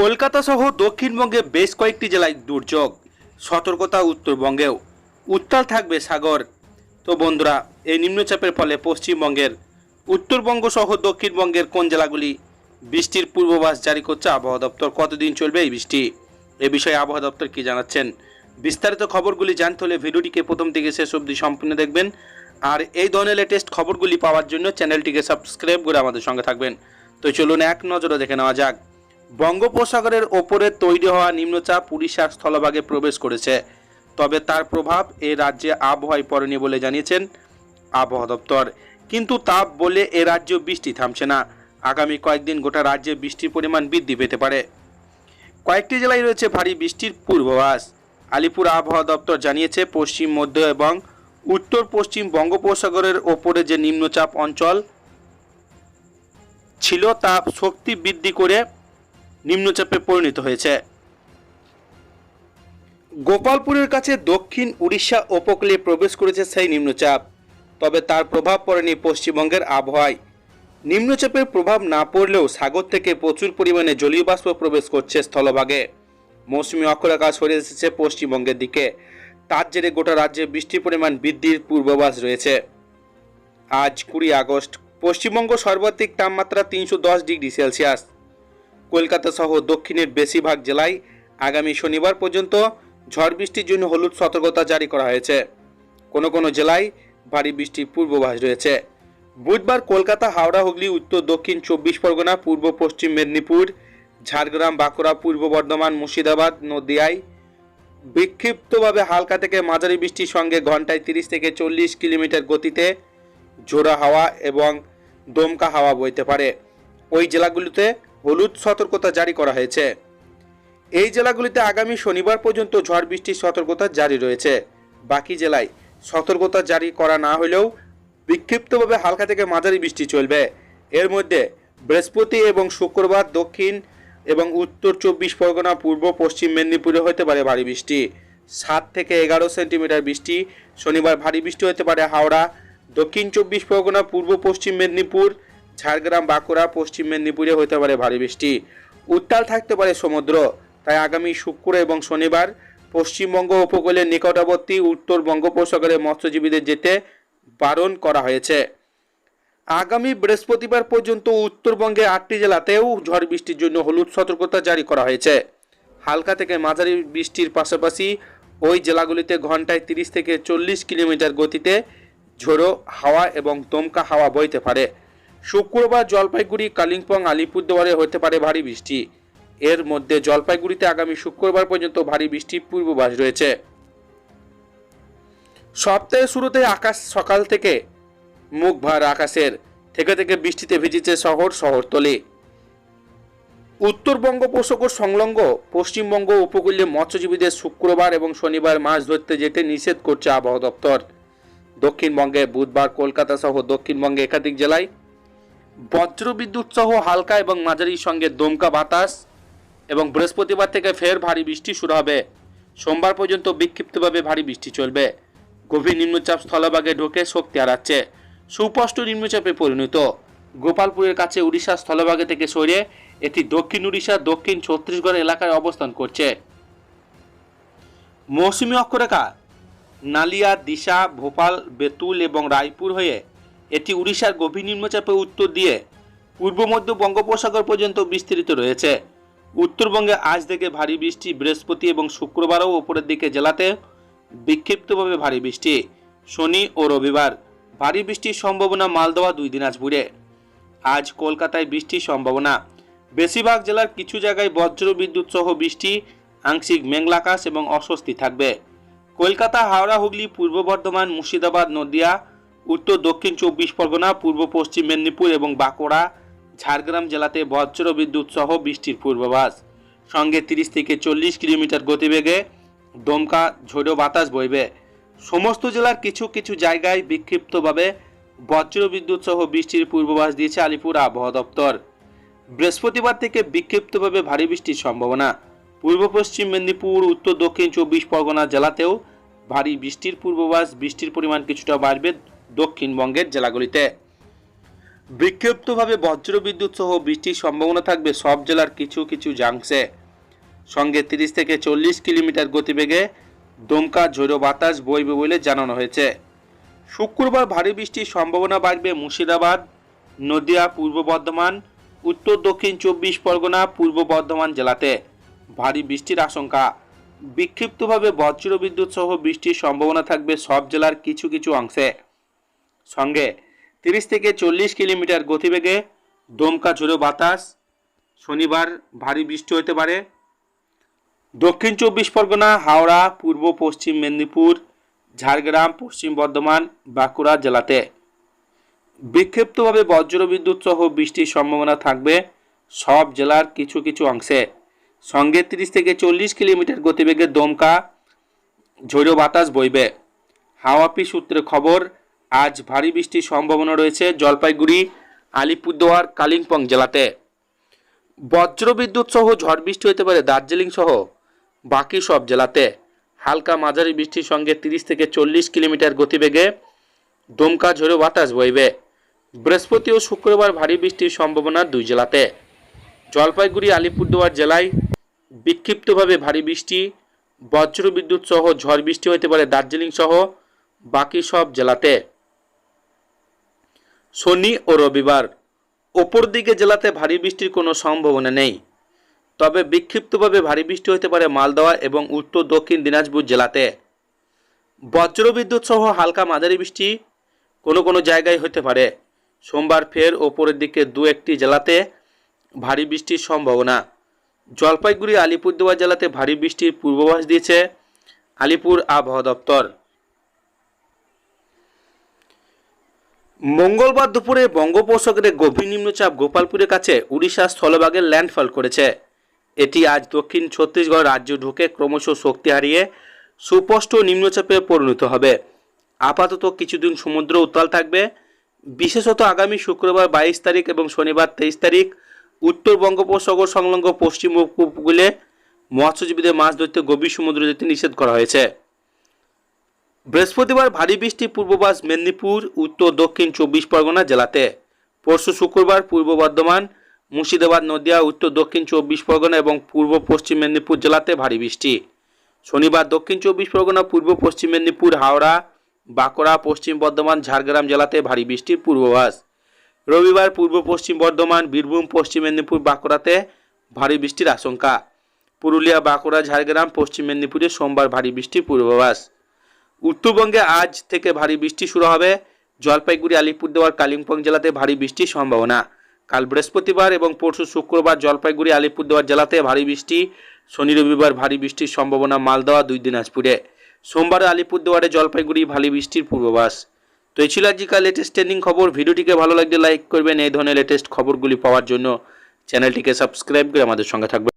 কলকাতা সহ দক্ষিণবঙ্গে বেশ কয়েকটি জেলায় দুর্যোগ, সতর্কতা উত্তরবঙ্গেও। উত্তাল থাকবে সাগর। তো বন্ধুরা, এই নিম্নচাপের ফলে পশ্চিমবঙ্গের উত্তরবঙ্গ সহ দক্ষিণবঙ্গের কোন জেলাগুলি বৃষ্টির পূর্বাভাস জারি করছে আবহাওয়া দপ্তর? কতদিন চলবে এই বৃষ্টি? এ বিষয়ে আবহাওয়া দপ্তর কি জানাচ্ছেন? বিস্তারিত খবরগুলি জানতে হলে ভিডিওটিকে প্রথম থেকে শেষ অবধি সম্পূর্ণ দেখবেন। আর এই ধরনের লেটেস্ট খবরগুলি পাওয়ার জন্য চ্যানেলটিকে সাবস্ক্রাইব করে আমাদের সঙ্গে থাকবেন। তো চলুন এক নজরে দেখে নেওয়া যাক। বঙ্গোপসাগরের ওপরে তৈরি হওয়া নিম্নচাপ উড়িষ্যার স্থলভাগে প্রবেশ করেছে। তবে তার প্রভাব এ রাজ্যে আবহাওয়ায় পড়েনি বলে জানিয়েছেন আবহাওয়া দপ্তর। কিন্তু তাপ বলে এ রাজ্য বৃষ্টি থামছে না। আগামী কয়েকদিন গোটা রাজ্যে বৃষ্টির পরিমাণ বৃদ্ধি পেতে পারে। কয়েকটি জেলায় রয়েছে ভারী বৃষ্টির পূর্বাভাস। আলিপুর আবহাওয়া দপ্তর জানিয়েছে, পশ্চিম, মধ্য এবং উত্তর পশ্চিম বঙ্গোপসাগরের ওপরে যে নিম্নচাপ অঞ্চল ছিল তা শক্তি বৃদ্ধি করে নিম্নচাপে পরিণত হয়েছে। গোপালপুরের কাছে দক্ষিণ উড়িষ্যা উপকূলে প্রবেশ করেছে সেই নিম্নচাপ। তবে তার প্রভাব পড়েনি পশ্চিমবঙ্গের আবহাওয়ায়। নিম্নচাপের প্রভাব না পড়লেও সাগর থেকে প্রচুর পরিমাণে জলীয় বাষ্প প্রবেশ করছে স্থলভাগে। মৌসুমি অক্ষরেখা সরে এসেছে পশ্চিমবঙ্গের দিকে। তার জেরে গোটা রাজ্যে বৃষ্টির পরিমাণ বৃদ্ধির পূর্বাভাস রয়েছে। আজ কুড়ি আগস্ট, পশ্চিমবঙ্গ সর্বাধিক তাপমাত্রা তিনশো দশ ডিগ্রি সেলসিয়াস। কলকাতা সহ দক্ষিণের বেশিরভাগ জেলায় আগামী শনিবার পর্যন্ত ঝড় বৃষ্টির জন্য হলুদ সতর্কতা জারি করা হয়েছে। কোনো কোনো জেলায় ভারী বৃষ্টির পূর্বাভাস রয়েছে। বুধবার কলকাতা, হাওড়া, হুগলি, উত্তর, দক্ষিণ, চব্বিশ পরগনা, পূর্ব, পশ্চিম মেদিনীপুর, ঝাড়গ্রাম, বাঁকুড়া, পূর্ব বর্ধমান, মুর্শিদাবাদ, নদিয়ায় বিক্ষিপ্তভাবে হালকা থেকে মাঝারি বৃষ্টির সঙ্গে ঘন্টায় তিরিশ থেকে চল্লিশ কিলোমিটার গতিতে ঝোড়া হাওয়া এবং দমকা হাওয়া বইতে পারে। ওই জেলাগুলিতে হলুদ সতর্কতা জারি করা হয়েছে। এই জেলাগুলিতে আগামী শনিবার পর্যন্ত ঝড় বৃষ্টির সতর্কতা জারি রয়েছে। বাকি জেলায় সতর্কতা জারি করা না হলেও বিক্ষিপ্তভাবে হালকা থেকে মাঝারি বৃষ্টি চলবে। এর মধ্যে বৃহস্পতি এবং শুক্রবার দক্ষিণ এবং উত্তর চব্বিশ পরগনা, পূর্ব, পশ্চিম মেদিনীপুরে হতে পারে ভারী বৃষ্টি। সাত থেকে এগারো সেন্টিমিটার বৃষ্টি, শনিবার ভারী বৃষ্টি হতে পারে হাওড়া, দক্ষিণ চব্বিশ পরগনা, পূর্ব, পশ্চিম মেদিনীপুর ঝাড়গ্রাম, বাঁকুড়া, পশ্চিম মেদিনীপুরে হতে পারে ভারী বৃষ্টি। উত্তাল থাকতে পারে সমুদ্র। তাই আগামী শুক্র এবং শনিবার পশ্চিমবঙ্গ উপকূলের নিকটবর্তী উত্তর বঙ্গোপসাগরে মৎস্যজীবীদের যেতে বারণ করা হয়েছে। আগামী বৃহস্পতিবার পর্যন্ত উত্তরবঙ্গে আটটি জেলাতেও ঝড় বৃষ্টির জন্য হলুদ সতর্কতা জারি করা হয়েছে। হালকা থেকে মাঝারি বৃষ্টির পাশাপাশি ওই জেলাগুলিতে ঘন্টায় তিরিশ থেকে চল্লিশ কিলোমিটার গতিতে ঝোড়ো হাওয়া এবং দমকা হাওয়া বইতে পারে। শুক্রবার জলপাইগুড়ি, কালিম্পং, আলিপুরদুয়ারে হতে পারে ভারী বৃষ্টি। এর মধ্যে জলপাইগুড়িতে আগামী শুক্রবার পর্যন্ত ভারী বৃষ্টির পূর্বাভাস রয়েছে। সপ্তাহের শুরুতে আকাশ সকাল থেকে মুখ ভার আকাশের। থেকে থেকে বৃষ্টিতে ভিজেছে শহর, শহরতলি। উত্তরবঙ্গ বঙ্গোপসাগর সংলগ্ন পশ্চিমবঙ্গ উপকূলে মৎস্যজীবীদের শুক্রবার এবং শনিবার মাছ ধরতে যেতে নিষেধ করছে আবহাওয়া দপ্তর। দক্ষিণবঙ্গে বুধবার কলকাতা সহ দক্ষিণবঙ্গে একাধিক জেলায় বজ্রবিদ্যুৎ সহ হালকা এবং মাঝারির সঙ্গে দমকা বাতাস এবং বৃহস্পতিবার থেকে ফের ভারী বৃষ্টি শুরু হবে। সোমবার পর্যন্ত বিক্ষিপ্তভাবে ভারী বৃষ্টি চলবে। গভীর নিম্নচাপ স্থলভাগে ঢোকে শক্তি হারাচ্ছে। সুস্পষ্ট নিম্নচাপে পরিণত। গোপালপুরের কাছে উড়িষ্যা স্থলভাগে থেকে সরে এটি দক্ষিণ উড়িষ্যা, দক্ষিণ ছত্তিশগড় এলাকায় অবস্থান করছে। মৌসুমী অক্ষরেখা, নালিয়া, দিশা, ভোপাল, বেতুল এবং রায়পুর হয়ে এটি উড়িষ্যার গভীর নিম্নচাপে উত্তর দিয়ে পূর্ব মধ্য বঙ্গোপসাগর পর্যন্ত বিস্তৃত রয়েছে। উত্তরবঙ্গে আজ থেকে ভারী বৃষ্টি বৃহস্পতি এবং শুক্রবারও উপরের দিকে জেলাতে বিক্ষিপ্তভাবে ভারী বৃষ্টি। শনি ও রবিবার ভারী বৃষ্টির সম্ভাবনা মালদহ দুই দিনাজপুরে। আজ কলকাতায় বৃষ্টির সম্ভাবনা। বেশিরভাগ জেলার কিছু জায়গায় বজ্র বিদ্যুৎ সহ বৃষ্টি, আংশিক মেঘলাকাশ এবং অস্বস্তি থাকবে। কলকাতা, হাওড়া, হুগলি, পূর্ব বর্ধমান, মুর্শিদাবাদ, নদিয়া উত্তর, দক্ষিণ চব্বিশ পরগনা, পূর্ব পশ্চিম মেদিনীপুর এবং বাঁকুড়া, ঝাড়গ্রাম জেলাতে বজ্র বিদ্যুৎ সহ বৃষ্টির পূর্বাভাস। সঙ্গে তিরিশ থেকে চল্লিশ কিলোমিটার গতিবেগে দমকা ঝোড়ো বাতাস বইবে। সমস্ত জেলার কিছু কিছু জায়গায় বিক্ষিপ্তভাবে বজ্র বিদ্যুৎ সহ বৃষ্টির পূর্বাভাস দিয়েছে আলিপুর আবহাওয়া দপ্তর। বৃহস্পতিবার থেকে বিক্ষিপ্তভাবে ভারী বৃষ্টির সম্ভাবনা। পূর্ব পশ্চিম মেদিনীপুর, উত্তর, দক্ষিণ চব্বিশ পরগনা জেলাতেও ভারী বৃষ্টির পূর্বাভাস। বৃষ্টির পরিমাণ কিছুটা বাড়বে। দক্ষিণবঙ্গের জেলাগুলিতে। বিক্ষিপ্তভাবে বজ্রবিদ্যুৎ সহ বৃষ্টির সম্ভাবনা থাকবে সব জেলার কিছু কিছু জাংশে। সঙ্গে তিরিশ থেকে চল্লিশ কিলোমিটার গতিবেগে দমকা ঝোড়ো বাতাস বইবে বলে জানানো হয়েছে। শুক্রবার ভারী বৃষ্টির সম্ভাবনা বাড়বে মুর্শিদাবাদ, নদিয়া, পূর্ব বর্ধমান, উত্তর, দক্ষিণ চব্বিশ পরগনা, পূর্ব বর্ধমান জেলাতে ভারী বৃষ্টির আশঙ্কা। বিক্ষিপ্তভাবে বজ্রবিদ্যুৎ সহ বৃষ্টির সম্ভাবনা থাকবে সব জেলার কিছু কিছু অংশে। সঙ্গে তিরিশ থেকে চল্লিশ কিলোমিটার গতিবেগে দমকা ঝোড়ো বাতাস, শনিবার ভারী বৃষ্টি হতে পারে। দক্ষিণ চব্বিশ পরগনা, হাওড়া, পূর্ব, পশ্চিম মেদিনীপুর, ঝাড়গ্রাম, পশ্চিম বর্ধমান, বাঁকুড়া জেলাতে। বিক্ষিপ্তভাবে বজ্রবিদ্যুৎ সহ বৃষ্টির সম্ভাবনা থাকবে সব জেলার কিছু কিছু অংশে। সঙ্গে তিরিশ থেকে চল্লিশ কিলোমিটার গতিবেগে দমকা ঝোড়ো বাতাস বইবে। হাওয়াপি সূত্রে খবর আজ ভারী বৃষ্টির সম্ভাবনা রয়েছে জলপাইগুড়ি, আলিপুরদুয়ার, কালিম্পং জেলাতে। বজ্রবিদ্যুৎ সহ ঝড় বৃষ্টি হতে পারে দার্জিলিং সহ বাকি সব জেলাতে। হালকা মাঝারি বৃষ্টির সঙ্গে তিরিশ থেকে চল্লিশ কিলোমিটার গতিবেগে দমকা ঝোড়ো বাতাস বইবে। বৃহস্পতি ও শুক্রবার ভারী বৃষ্টির সম্ভাবনা দুই জেলাতে। জলপাইগুড়ি, আলিপুরদুয়ার জেলায় বিক্ষিপ্তভাবে ভারী বৃষ্টি বজ্রবিদ্যুৎ সহ ঝড় বৃষ্টি হতে পারে দার্জিলিং সহ বাকি সব জেলাতে। শনি ও রবিবার। দিকে জেলাতে ভারী বৃষ্টির কোনো সম্ভাবনা নেই। তবে বিক্ষিপ্তভাবে ভারী বৃষ্টি হতে পারে মালদহ এবং উত্তর দক্ষিণ দিনাজপুর জেলাতে। বজ্রবিদ্যুৎ সহ হালকা মাঝারি বৃষ্টি কোনো কোনো জায়গায় হতে পারে। সোমবার ফের ওপরের দিকে দু একটি জেলাতে ভারী বৃষ্টির সম্ভাবনা। জলপাইগুড়ি, আলিপুরদুয়ার জেলাতে ভারী বৃষ্টির পূর্বাভাস দিয়েছে আলিপুর আবহাওয়া দপ্তর। মঙ্গলবার দুপুরে বঙ্গোপসাগরে গভীর নিম্নচাপ গোপালপুরের কাছে উড়িষ্যা স্থলভাগে ল্যান্ডফল করেছে। এটি আজ দক্ষিণ ছত্তিশগড় রাজ্য ঢুকে ক্রমশ শক্তি হারিয়ে সুস্পষ্ট নিম্নচাপে পরিণত হবে। আপাতত কিছুদিন সমুদ্র উত্তাল থাকবে। বিশেষত আগামী শুক্রবার বাইশ তারিখ এবং শনিবার তেইশ তারিখ উত্তর বঙ্গোপসাগর সংলগ্ন পশ্চিম উপকূলে মৎস্যজীবীদের মাছ ধরতে গভীর সমুদ্রে যেতে নিষেধ করা হয়েছে। বৃহস্পতিবার ভারী বৃষ্টি পূর্ববাস মেদিনীপুর, উত্তর, দক্ষিণ চব্বিশ পরগনা জেলাতে। পরশু শুক্রবার পূর্ব বর্ধমান, মুর্শিদাবাদ, নদিয়া, উত্তর, দক্ষিণ চব্বিশ পরগনা এবং পূর্ব পশ্চিম মেদিনীপুর জেলাতে ভারী বৃষ্টি। শনিবার দক্ষিণ চব্বিশ পরগনা, পূর্ব পশ্চিম মেদিনীপুর, হাওড়া, বাঁকুড়া, পশ্চিম বর্ধমান, ঝাড়গ্রাম জেলাতে ভারী বৃষ্টির পূর্বাভাস। রবিবার পূর্ব পশ্চিম বর্ধমান, বীরভূম, পশ্চিম মেদিনীপুর, বাঁকুড়াতে ভারী বৃষ্টির আশঙ্কা। পুরুলিয়া, বাঁকুড়া, ঝাড়গ্রাম, পশ্চিম মেদিনীপুরে সোমবার ভারী বৃষ্টির পূর্বাভাস। উত্তরবঙ্গে আজ থেকে ভারী বৃষ্টি শুরু হবে। জলপাইগুড়ি, আলিপুরদুয়ার, কালিম্পং জেলাতে ভারী বৃষ্টির সম্ভাবনা। কাল বৃহস্পতিবার এবং পরশু শুক্রবার জলপাইগুড়ি, আলিপুরদুয়ার জেলাতে ভারী বৃষ্টি। শনি রবিবার ভারী বৃষ্টির সম্ভাবনা মালদহ দুই দিনাজপুরে। সোমবার আলিপুরদুয়ারে জলপাইগুড়ি ভারী বৃষ্টির পূর্বাভাস। তো এই ছিল আজকাল লেটেস্ট ট্রেন্ডিং খবর। ভিডিওটিকে ভালো লাগলে লাইক করবেন। এই ধরনের লেটেস্ট খবরগুলি পাওয়ার জন্য চ্যানেলটিকে সাবস্ক্রাইব করে আমাদের সঙ্গে থাকবেন।